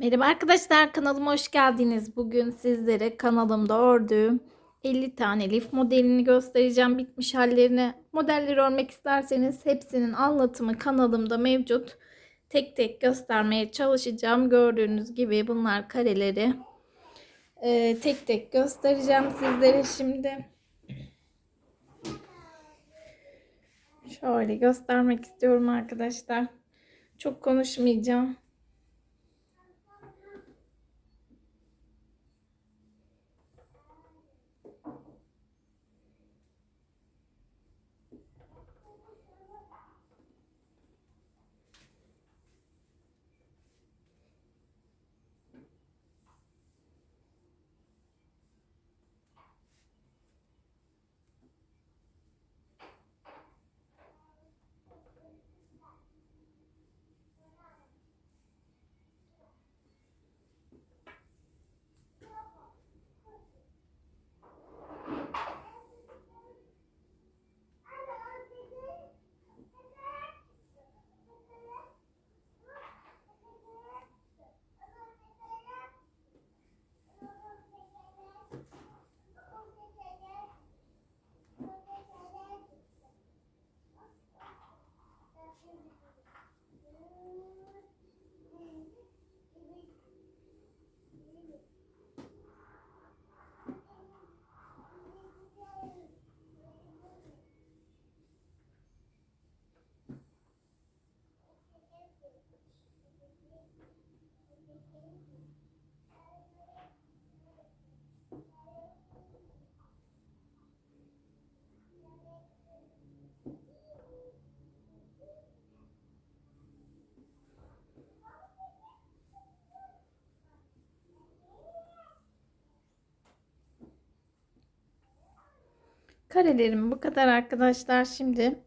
Merhaba arkadaşlar kanalıma hoş geldiniz. Bugün sizlere kanalımda ördüğüm 50 tane lif modelini göstereceğim. Bitmiş hallerini modelleri örmek isterseniz hepsinin anlatımı kanalımda mevcut. Tek tek göstermeye çalışacağım. Gördüğünüz gibi bunlar kareleri. Ee, tek tek göstereceğim sizlere şimdi. Şöyle göstermek istiyorum arkadaşlar. Çok konuşmayacağım. Karelerim bu kadar arkadaşlar. Şimdi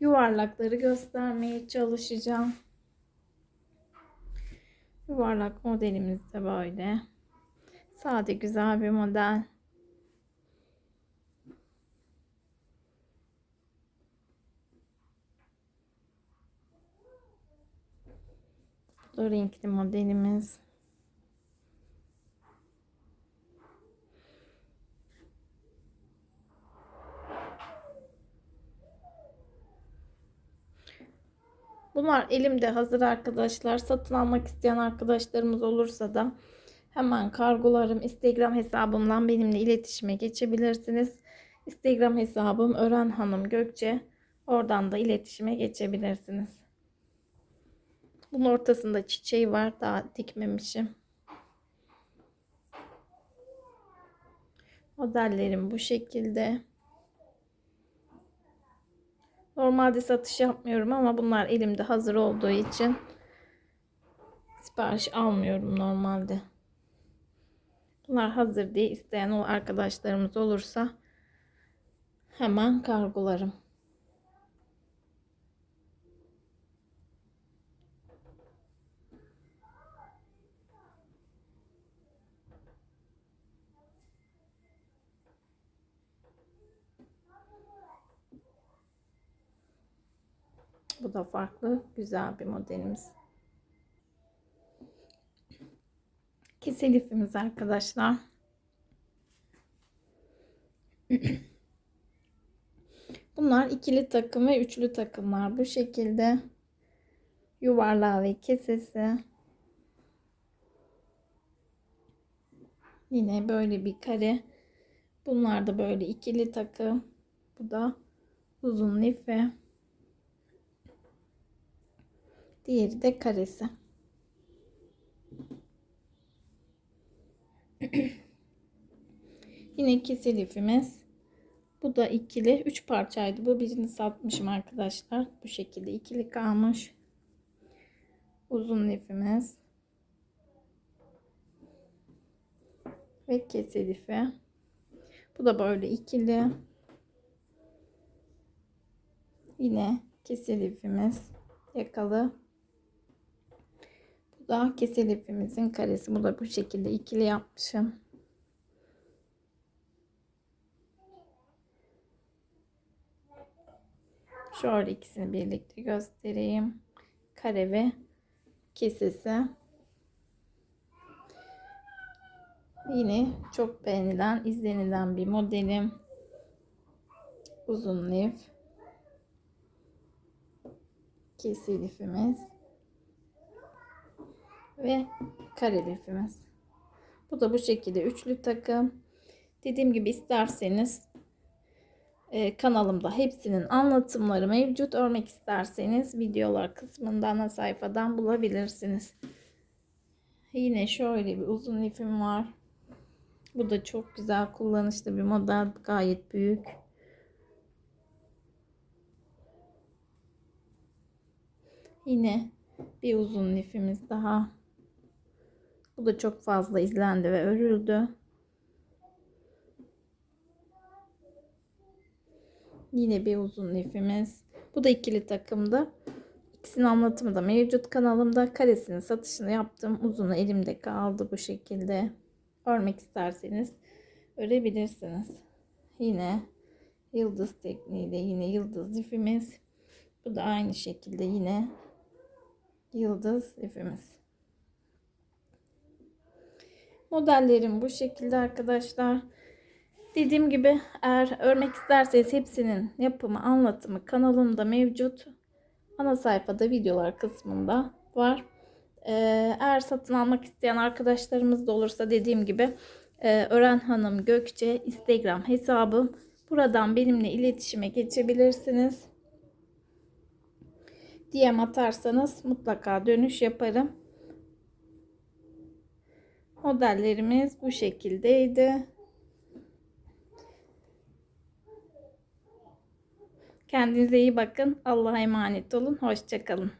yuvarlakları göstermeye çalışacağım. Yuvarlak modelimiz de böyle. Sade güzel bir model. Bu renkli modelimiz. Bunlar elimde hazır arkadaşlar. Satın almak isteyen arkadaşlarımız olursa da hemen kargolarım Instagram hesabımdan benimle iletişime geçebilirsiniz. Instagram hesabım Ören Hanım Gökçe. Oradan da iletişime geçebilirsiniz. Bunun ortasında çiçeği var. Daha dikmemişim. Modellerim bu şekilde. Normalde satış yapmıyorum ama bunlar elimde hazır olduğu için sipariş almıyorum normalde. Bunlar hazır diye isteyen o arkadaşlarımız olursa hemen kargolarım. Bu da farklı, güzel bir modelimiz. Kese lifimiz arkadaşlar. Bunlar ikili takım ve üçlü takımlar. Bu şekilde yuvarlağı ve kesesi. Yine böyle bir kare. Bunlar da böyle ikili takım. Bu da uzun life. Diğeri de karesi. Yine kesil ipimiz. Bu da ikili. Üç parçaydı. Bu birini satmışım arkadaşlar. Bu şekilde ikili kalmış. Uzun ipimiz. Ve kesil ipi. Bu da böyle ikili. Yine kesil ipimiz. Yakalı da kesel ipimizin karesi. Bu da bu şekilde ikili yapmışım. Şöyle ikisini birlikte göstereyim. Kare ve kesesi. Yine çok beğenilen, izlenilen bir modelim. Uzun lif. Kesi lifimiz. Ve kare lifimiz. Bu da bu şekilde üçlü takım. Dediğim gibi isterseniz e, kanalımda hepsinin anlatımları mevcut. Örmek isterseniz videolar kısmında ana sayfadan bulabilirsiniz. Yine şöyle bir uzun lifim var. Bu da çok güzel kullanışlı bir model. Gayet büyük. Yine bir uzun lifimiz daha. Bu da çok fazla izlendi ve örüldü. Yine bir uzun lifimiz. Bu da ikili takımda. İkisinin anlatımı da mevcut kanalımda. Karesini satışını yaptım. Uzunu elimde kaldı bu şekilde. Örmek isterseniz örebilirsiniz. Yine yıldız tekniğiyle yine yıldız lifimiz. Bu da aynı şekilde yine yıldız lifimiz. Modellerim bu şekilde arkadaşlar. Dediğim gibi eğer örmek isterseniz hepsinin yapımı anlatımı kanalımda mevcut. Ana sayfada videolar kısmında var. Ee, eğer satın almak isteyen arkadaşlarımız da olursa dediğim gibi e, Ören Hanım Gökçe Instagram hesabım. Buradan benimle iletişime geçebilirsiniz. DM atarsanız mutlaka dönüş yaparım. Modellerimiz bu şekildeydi. Kendinize iyi bakın. Allah'a emanet olun. Hoşçakalın.